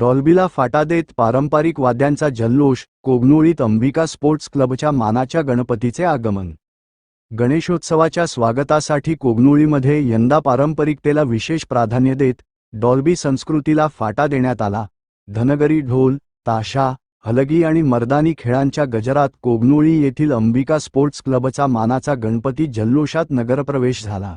डॉल्बीला फाटा देत पारंपरिक वाद्यांचा जल्लोष कोगनोळीत अंबिका स्पोर्ट्स क्लबच्या मानाच्या गणपतीचे आगमन. गणेशोत्सवाच्या स्वागतासाठी कोगनोळीमध्ये यंदा पारंपरिकतेला विशेष प्राधान्य देत डॉल्बी संस्कृतीला फाटा देण्यात आला. धनगरी ढोल ताशा हलगी आणि मर्दानी खेळांच्या गजरात कोगनोळी येथील अंबिका स्पोर्ट्स क्लबचा मानाचा गणपती जल्लोषात नगरप्रवेश झाला.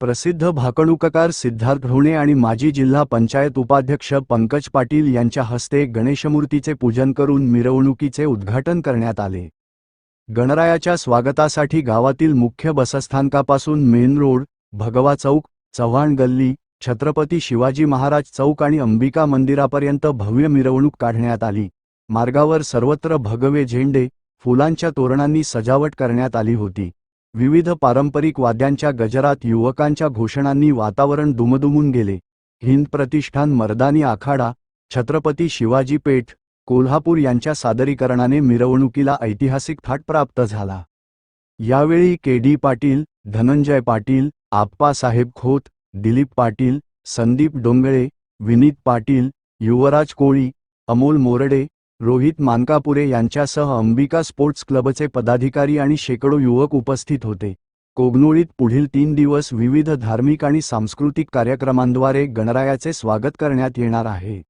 प्रसिद्ध भाकणूककार सिद्धार्थ ढोणे आणि माजी जिल्हा पंचायत उपाध्यक्ष पंकज पाटील यांच्या हस्ते गणेशमूर्तीचे पूजन करून मिरवणुकीचे उद्घाटन करण्यात आले. गणरायाच्या स्वागतासाठी गावातील मुख्य बसस्थानकापासून मेन रोड भगवा चौक चव्हाण गल्ली छत्रपती शिवाजी महाराज चौक आणि अंबिका मंदिरापर्यंत भव्य मिरवणूक काढण्यात आली. मार्गावर सर्वत्र भगवे झेंडे फुलांच्या तोरणांनी सजावट करण्यात आली होती. विविध पारंपरिक वाद्यांच्या गजरात युवकांच्या घोषणांनी वातावरण दुमदुमून गेले. हिंद प्रतिष्ठान मर्दानी आखाडा छत्रपती शिवाजी पेठ कोल्हापूर यांच्या सादरीकरणाने मिरवणुकीला ऐतिहासिक थाट प्राप्त झाला. यावेळी के डी पाटील धनंजय पाटील आप्पासाहेब खोत दिलीप पाटील संदीप डोंगळे विनीत पाटील युवराज कोळी अमोल मोरडे रोहित मानकापुरे यांच्यासह अंबिका स्पोर्ट्स क्लबचे पदाधिकारी आणि शेकडो युवक उपस्थित होते. कोगनोळीत पुढील तीन दिवस विविध धार्मिक आणि सांस्कृतिक कार्यक्रमांद्वारे गणरायाचे स्वागत करण्यात येणार आहे.